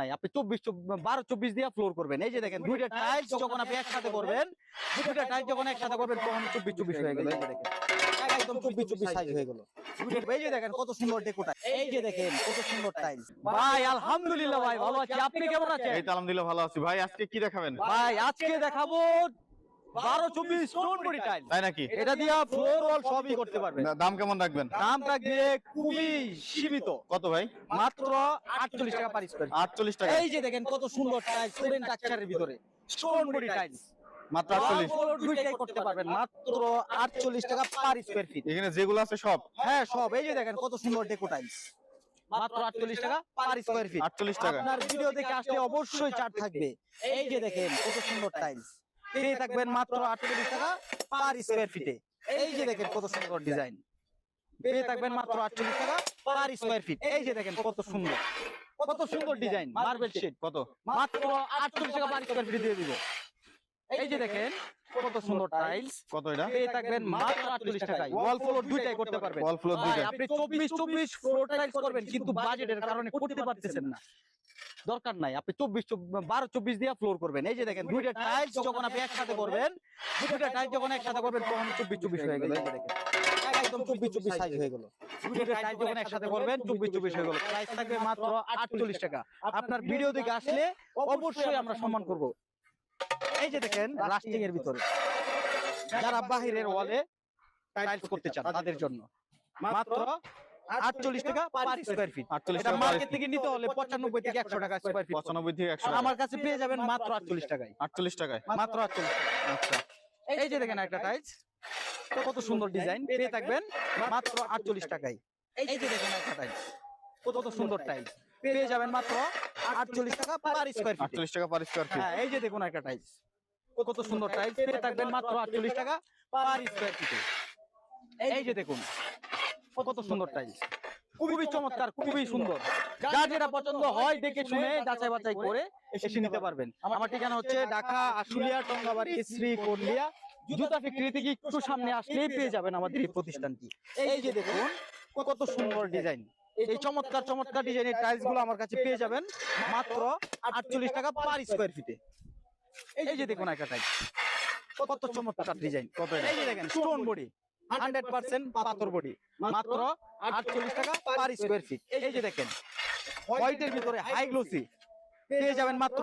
নাই। আপনি চব্বিশ বারো চব্বিশ দিয়ে ফ্লোর করবেন। এই যে দেখেন দুইটা টাইলস যখন আপনি একসাথে করবেন দুইটা টাইলস যখন একসাথে করবেন তখন চব্বিশ চব্বিশ হয়ে গেল। এই যে দেখেন একদম চব্বিশ চব্বিশ সাইজ হয়ে গেল। এই যে দেখেন কত সুন্দর ডেকোটা এই যে দেখেন কত সুন্দর টাইলস ভাই আলহামদুলিল্লাহ ভাই ভালো আছি। আপনি কেমন আছেন? এই তো আলহামদুলিল্লাহ ভালো আছি। ভাই আজকে কি দেখাবেন? ভাই আজকে দেখাবো বারো চব্বিশ স্টোন বডি টাইলস তাই নাকি? এটা দিয়া ফ্লোর ওয়াল সবই করতে পারবেন। দাম কেমন রাখবেন? দাম থাকবে খুবই সীমিত। কত ভাই? মাত্র আটচল্লিশ টাকা পার স্কোয়ার আটচল্লিশ টাকা। এই যে দেখেন কত সুন্দর টাইলস স্টুডেন্ট স্ট্রাকচারের ভিতরে। স্টোন বডি টাইলস মাত্র আটচল্লিশ। দুইটাই করতে পারবেন। মাত্র আটচল্লিশ টাকা পার স্কোয়ার ফিট এখানে যেগুলো আছে সব? হ্যাঁ সব। এই যে দেখেন কত সুন্দর ডেকো টাইলস মাত্র আটচল্লিশ টাকা পার স্কোয়ার ফিট আটচল্লিশ টাকা। আপনার ভিডিও দেখে আসলে অবশ্যই চার্ট থাকবে। এই যে দেখেন কত সুন্দর টাইলস পেয়ে থাকবেন মাত্র আটচল্লিশ টাকা পার স্কোয়ার ফিটে এই যে দেখেন কত সুন্দর ডিজাইন পেয়ে থাকবেন মাত্র আটচল্লিশ টাকা পার স্কোয়ার ফিট এই যে দেখেন কত সুন্দর। কত সুন্দর ডিজাইন মার্বেল শেড কত? মাত্র আটচল্লিশ টাকা পার স্কোয়ার ফিট দিয়ে দিব। এই যে দেখেন কত সুন্দর টাইলস কত এটা? পেয়ে থাকবেন মাত্র আটচল্লিশ টাকায়। ওয়াল ফ্লোর দুইটাই করতে পারবেন। ওয়াল ফ্লোর ভাই, দুইটা আপনি চব্বিশ চব্বিশ ফ্লোর টাইলস করবেন কিন্তু বাজেটের কারণে করতে পারতেছেন না। দরকার নাই। আপনি চব্বিশ বারো চব্বিশ দিয়ে ফ্লোর করবেন। এই যে দেখেন দুইটা টাইলস যখন আপনি একসাথে করবেন দুইটা টাইলস যখন একসাথে করবেন তখন চব্বিশ চব্বিশ হয়ে গেল। এই যে দেখেন একদম চব্বিশ চব্বিশ সাইজ হয়ে গেল। যখন একসাথে করবেন চব্বিশ চব্বিশ হয়ে গেল। প্রাইস থাকবে মাত্র আটচল্লিশ টাকা। আপনার ভিডিও দিকে আসলে অবশ্যই আমরা সম্মান করব এই যে দেখেন রাস্টিং এর ভিতরে। যারা বাহিরের ওয়ালে টাইলস করতে চান তাদের জন্য। মাত্র আটচল্লিশ টাকা পার স্কোয়ার ফিট এটা মার্কেট থেকে নিতে হলে পঁচানব্বই থেকে একশো টাকা স্কোয়ার ফিট পঁচানব্বই থেকে একশো আমার কাছে পেয়ে যাবেন মাত্র আটচল্লিশ টাকায়। আটচল্লিশ টাকায়? মাত্র আটচল্লিশ আচ্ছা। এই যে দেখেন একটা টাইলস কত সুন্দর ডিজাইন পেয়ে থাকবেন মাত্র আটচল্লিশ টাকায়। এই যে দেখেন একটা টাইলস কত সুন্দর টাইলস পেয়ে যাবেন মাত্র আটচল্লিশ টাকা পার স্কোয়ার ফিট আটচল্লিশ টাকা পার স্কোয়ার ফিট হ্যাঁ এই যে দেখুন একটা টাইলস কত সুন্দর টাইলস পেয়ে থাকবেন মাত্র আটচল্লিশ টাকা পার স্কোয়ার ফিটে এই যে দেখুন কত সুন্দর টাইলস খুবই চমৎকার খুবই সুন্দর। যার যেটা পছন্দ হয় দেখে শুনে যাচাই বাছাই করে এসে নিতে পারবেন। আমার ঠিকানা হচ্ছে ঢাকা আশুলিয়া টঙ্গাবাড়ি শ্রী কোটলিয়া। জুতা ফ্যাক্টরি থেকে একটু সামনে আসলেই পেয়ে যাবেন আমাদের এই প্রতিষ্ঠানটি। এই যে দেখুন কত সুন্দর ডিজাইন এই চমৎকার চমৎকার ডিজাইনের টাইলসগুলো আমার কাছে পেয়ে যাবেন। মাত্র আটচল্লিশ টাকা পার স্কোয়ার ফিটে এই যে দেখুন একটা কত চমৎকার ডিজাইন কত এই যে দেখেন স্টোন বডি হান্ড্রেড পার্সেন্ট পাথর বডি মাত্র আটচল্লিশ টাকা পার স্কোয়ার ফিট এই যে দেখেন হোয়াইটের ভিতরে হাই গ্লোসি পেয়ে যাবেন মাত্র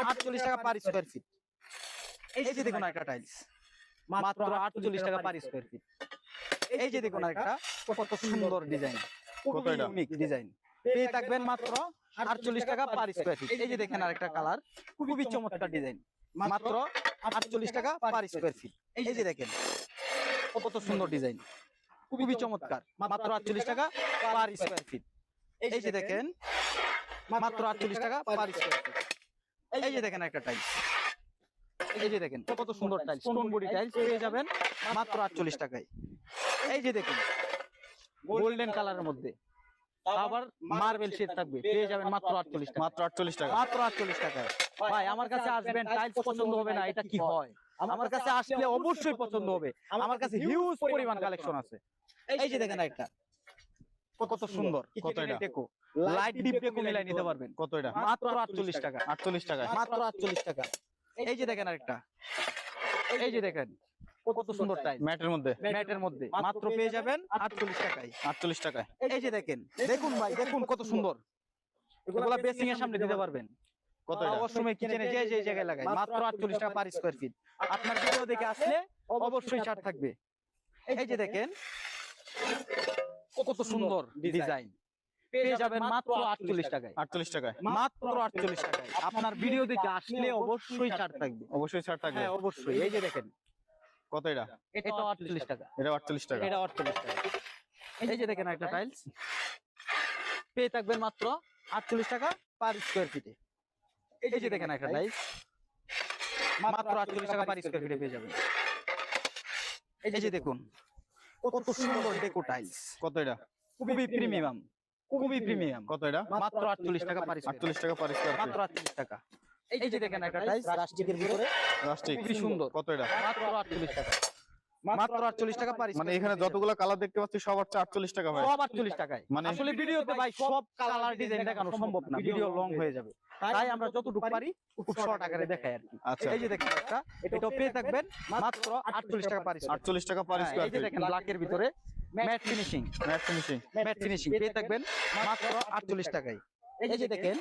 আটচল্লিশ টাকা পার স্কোয়ার ফিট এই যে দেখুন একটা টাইলস মাত্র আটচল্লিশ টাকা পার স্কোয়ার ফিট এই যে দেখুন একটা কত সুন্দর ডিজাইন ডিজাইন পেয়ে থাকবেন মাত্র আটচল্লিশ টাকা পার স্কোয়ার ফিট এই যে দেখেন আরেকটা কালার খুবই চমৎকার ডিজাইন মাত্র আটচল্লিশ টাকা পার স্কোয়ার ফিট এই যে দেখেন কত সুন্দর ডিজাইন খুবই চমৎকার। মাত্র আটচল্লিশ টাকা পার স্কোয়ার ফিট এই যে দেখেন মাত্র আটচল্লিশ টাকা পার স্কোয়ার ফিট এই যে দেখেন। একটা টাইলস এই যে দেখেন কত সুন্দর টাইলস স্টোন বডি টাইলস পেয়ে যাবেন? মাত্র আটচল্লিশ টাকায়। এই যে দেখুন গোল্ডেন কালারের মধ্যে। আবার মার্বেল শেড থাকবে। পেয়ে যাবেন মাত্র আটচল্লিশ টাকা মাত্র আটচল্লিশ টাকা মাত্র আটচল্লিশ টাকায়। ভাই আমার কাছে আসবেন টাইলস পছন্দ হবে না এটা কি হয়? আমার কাছে আসলে অবশ্যই পছন্দ হবে। আমার কাছে হিউজ পরিমাণ কালেকশন আছে। এই যে দেখেন একটা কত সুন্দর কত এটা? লাইট ডিপ ডেকো মিলাই নিতে পারবেন। কত এটা? মাত্র আটচল্লিশ টাকা। আটচল্লিশ টাকায় মাত্র আটচল্লিশ টাকা। এই যে দেখেন আরেকটা। এই যে দেখেন। কত সুন্দর ম্যাটের মধ্যে। ম্যাটের মধ্যে। মাত্র পেয়ে যাবেন আটচল্লিশ টাকায়। আটচল্লিশ টাকায়। এই যে দেখেন দেখুন ভাই দেখুন কত সুন্দর। এগুলা বেসিং এর সামনে দিতে পারবেন। কত? এটা অবশ্যই কিচেনে যে যে জায়গায় লাগায় মাত্র আটচল্লিশ টাকা পার স্কোয়ার ফিট আপনার ভিডিও দেখে আসলে অবশ্যই ছাড় থাকবে। এই যে দেখেন। কত সুন্দর ডিজাইন পেয়ে যাবেন মাত্র আটচল্লিশ টাকায়। আটচল্লিশ টাকায়। মাত্র আটচল্লিশ টাকায়। আপনার ভিডিও দেখে আসলে অবশ্যই ছাড় থাকবে। অবশ্যই ছাড় থাকবে। হ্যাঁ অবশ্যই। এই যে দেখেন কত এটা? এটা আটচল্লিশ টাকা। এটা আটচল্লিশ টাকা? এটা আটচল্লিশ টাকা। এই যে দেখেন একটা টাইলস পেয়ে থাকবেন মাত্র আটচল্লিশ টাকা পার স্কোয়ার ফিটে এই যে দেখেন একটা টাইলস মাত্র আটচল্লিশ টাকা পার স্কোয়ার ফিটে পেয়ে যাবেন। এই যে দেখুন কত সুন্দর ডেকো টাইলস কত এটা? খুবই প্রিমিয়াম খুবই প্রিমিয়াম কত এটা? মাত্র আটচল্লিশ টাকা পার স্কোয়ার আটচল্লিশ টাকা পার স্কোয়ার মাত্র আটচল্লিশ টাকা। এই যে দেখেন একটা টাইলস প্লাস্টিকের ভিতরে। খুবই সুন্দর। কত এটা? মাত্র আটচল্লিশ টাকা। মাত্র আটচল্লিশ টাকা পার মানে এখানে যতগুলো কালার দেখতে পাচ্ছি সব হচ্ছে আটচল্লিশ টাকা ভাই সব আটচল্লিশ টাকায়। মানে- আসলে ভিডিওতে ভাই সব কালার ডিজাইন দেখানো সম্ভব না। ভিডিও লং হয়ে যাবে। তাই আমরা যতটুকু পারি খুব শর্ট আকারে দেখাই আর কি। আচ্ছা। এই যে দেখেন একটা এটা পেয়ে থাকবেন মাত্র আটচল্লিশ টাকা পার স্কয়ার আটচল্লিশ টাকা পার হ্যাঁ, এই যে দেখেন ব্ল্যাকের ভিতরে matte finishing matte finishing matte finishing পেয়ে থাকবেন মাত্র আটচল্লিশ টাকায়। এই যে দেখেন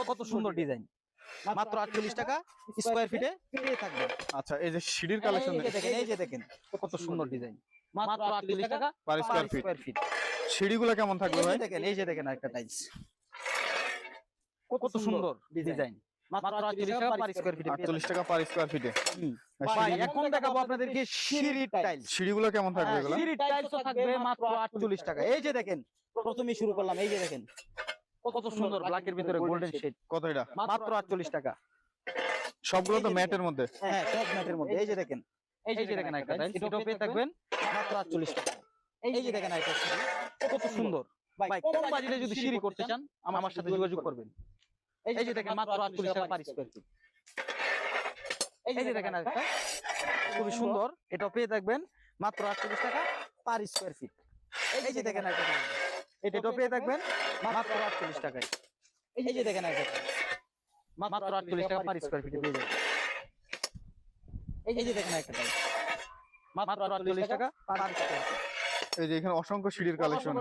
কত সুন্দর ডিজাইন মাত্র আটচল্লিশ টাকা স্কোয়ার ফিটে পেয়ে থাকবেন আচ্ছা এই যে সিঁড়ির কালেকশন দেখেন এই যে দেখেন কত সুন্দর ডিজাইন মাত্র আটচল্লিশ টাকা পার স্কোয়ার ফিট ফিট সিঁড়িগুলো কেমন থাকবে ভাই? দেখেন এই যে দেখেন একটা টাইলস কত সুন্দর ডিজাইন সিঁড়িগুলো কেমন থাকবে হ্যাঁ, থাকবে এই যে দেখেন প্রথমে শুরু করলাম এই যে দেখেন। কত সুন্দর ব্ল্যাকের ভিতরে গোল্ডেন শেড কত এটা মাত্র আটচল্লিশ টাকা সবগুলো তো ম্যাটের মধ্যে হ্যাঁ সব ম্যাটের মধ্যে এই যে দেখেন এই যে দেখেন একটা পেয়ে থাকবেন মাত্র আটচল্লিশ টাকা এই যে দেখেন একটা কত সুন্দর ভাই কম বাজেটে যদি সিঁড়ি করতে চান আমার সাথে যোগাযোগ করবেন এই যে দেখেন মাত্র আটচল্লিশ টাকা পার স্কোয়ার ফিট এই যে দেখেন একটা খুবই সুন্দর এটাও পেয়ে থাকবেন মাত্র আটচল্লিশ টাকা পার স্কোয়ার ফিট এই যে দেখেন একটা এটাও পেয়ে থাকবেন মাত্র আটচল্লিশ টাকায়। এই যে দেখেন একটা মাত্র আটচল্লিশ টাকা পার স্কোয়ার ফিটে পেয়ে যাবেন এই যে দেখেন একটা মাত্র আটচল্লিশ টাকা পার স্কোয়ার এই যে এখানে অসংখ্য সিঁড়ির কালেকশন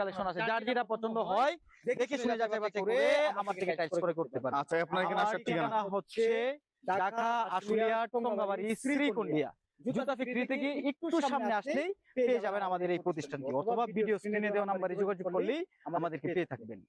কালেকশন আছে। যার যেটা পছন্দ হয় দেখে শুনে যাচাই বাছাই করে আমার থেকে টাইপ করে করতে পারেন আচ্ছা আপনার এখানে আসার ঠিকানা হচ্ছে ঢাকা আশুলিয়া টঙ্গাবাড়ি শ্রীকুন্ডিয়া জুতা একটু সামনে আসলেই পেয়ে যাবেন আমাদের এই প্রতিষ্ঠানটি। অথবা ভিডিও স্ক্রিনে দেওয়া নাম্বারে যোগাযোগ করলেই আমাদেরকে পেয়ে থাকবেন।